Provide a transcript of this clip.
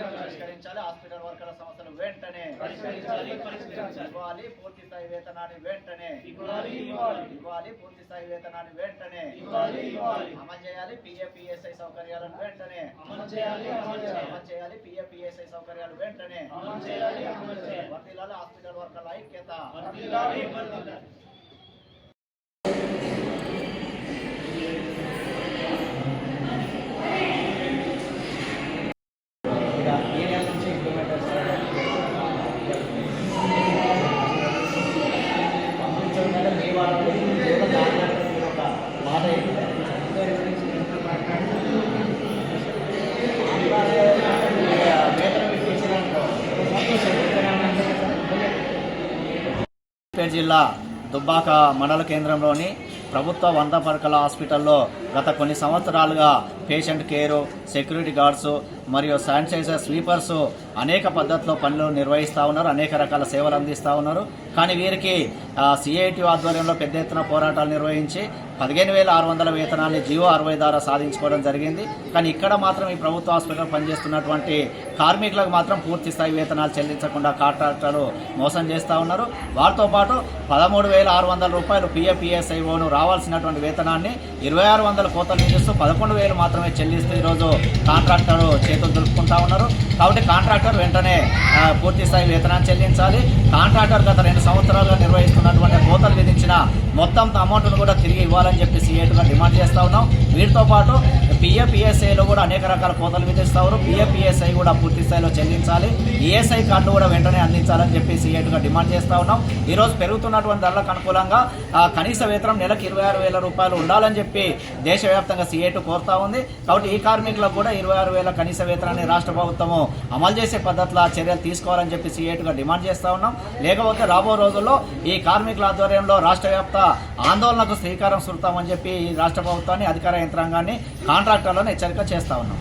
పరిష్కరించాలి. హాస్పిటల్ వర్కర్ల సమస్యలు వెంటనే. ఇవ్వాలి. పూర్తి స్థాయి వేతనాన్ని వెంటనే ఇవ్వాలి, పూర్తి స్థాయి వేతనాన్ని వెంటనే. అమలు చేయాలి. పిఎఫ్ఈఎస్ఐ సౌకర్యాలను వెంటనే అమలు చేయాలి, పిఎఫ్ఈఎస్ఐ సౌకర్యాలు వెంటనే. వర్ధిల్లాలి హాస్పిటల్ వర్కర్ల ఐక్యత. పేట జిల్లా దుబ్బాక మండల కేంద్రంలోని ప్రభుత్వ వంద పడకల హాస్పిటల్లో గత కొన్ని సంవత్సరాలుగా పేషెంట్ కేరు సెక్యూరిటీ గార్డ్స్ మరియు శానిటైజర్ స్వీపర్స్ అనేక పద్ధతిలో పనులు నిర్వహిస్తూ ఉన్నారు అనేక రకాల సేవలు అందిస్తూ ఉన్నారు. కానీ వీరికి సిఐటి ఆధ్వర్యంలో పెద్ద ఎత్తున పోరాటాలు నిర్వహించి పదిహేను వేల ఆరు వందల వేతనాన్ని జియో అరవై ద్వారా సాధించుకోవడం జరిగింది. కానీ ఇక్కడ మాత్రం ఈ ప్రభుత్వ హాస్పిటల్ పనిచేస్తున్నటువంటి కార్మికులకు మాత్రం పూర్తి స్థాయి వేతనాలు చెల్లించకుండా కాంట్రాక్టర్లు మోసం చేస్తూ ఉన్నారు. వారితో పాటు పదమూడు వేల ఆరు వందల రూపాయలు పిఎఫ్ఈఎస్ఐఓను రావాల్సినటువంటి వేతనాన్ని ఇరవై ఆరు వందల కోతలు చేస్తూ పదకొండు వేలు మాత్రమే చెల్లిస్తూ ఈరోజు కాంట్రాక్టర్ చేతులు దులుపుకుంటా ఉన్నారు. కాబట్టి కాంట్రాక్టర్ వెంటనే పూర్తి స్థాయి వేతనాన్ని చెల్లించాలి. కాంట్రాక్టర్ గత రెండు సంవత్సరాలుగా నిర్వహిస్తున్నటువంటి కోతలు విధించిన మొత్తం అమౌంట్ను కూడా తిరిగి ఇవ్వాలని చెప్పి సీఏటుగా డిమాండ్ చేస్తూ ఉన్నాం. వీటితో పాటు పిఎపిఎస్ఐలో కూడా అనేక రకాల కోతలు విధిస్తారు. పిఎపిఎస్ఐ కూడా పూర్తి స్థాయిలో చెల్లించాలి. ఈఎస్ఐ కార్డు కూడా వెంటనే అందించాలని చెప్పి సీఏటుగా డిమాండ్ చేస్తా ఉన్నాం. ఈరోజు పెరుగుతున్నటువంటి ధరలకు అనుకూలంగా కనీస వేతనం నెలకు ఇరవై ఆరు వేల రూపాయలు ఉండాలని చెప్పి దేశవ్యాప్తంగా సీఏటు కోరుతా ఉంది. కాబట్టి ఈ కార్మికులకు కూడా ఇరవై ఆరు వేల కనీస వేతనాన్ని రాష్ట్ర ప్రభుత్వము అమలు చేసే పద్ధతిలో చర్యలు తీసుకోవాలని చెప్పి సీఏటుగా డిమాండ్ చేస్తా ఉన్నాం. లేకపోతే రాబో రోజుల్లో ఈ కార్మికుల ఆధ్వర్యంలో రాష్ట్ర వ్యాప్త ఆందోళనకు శ్రీకారం చుడతామని చెప్పి ఈ రాష్ట్ర ప్రభుత్వాన్ని అధికార యంత్రాంగాన్ని కాంట్రాక్టర్లను హెచ్చరిక చేస్తా ఉన్నాం.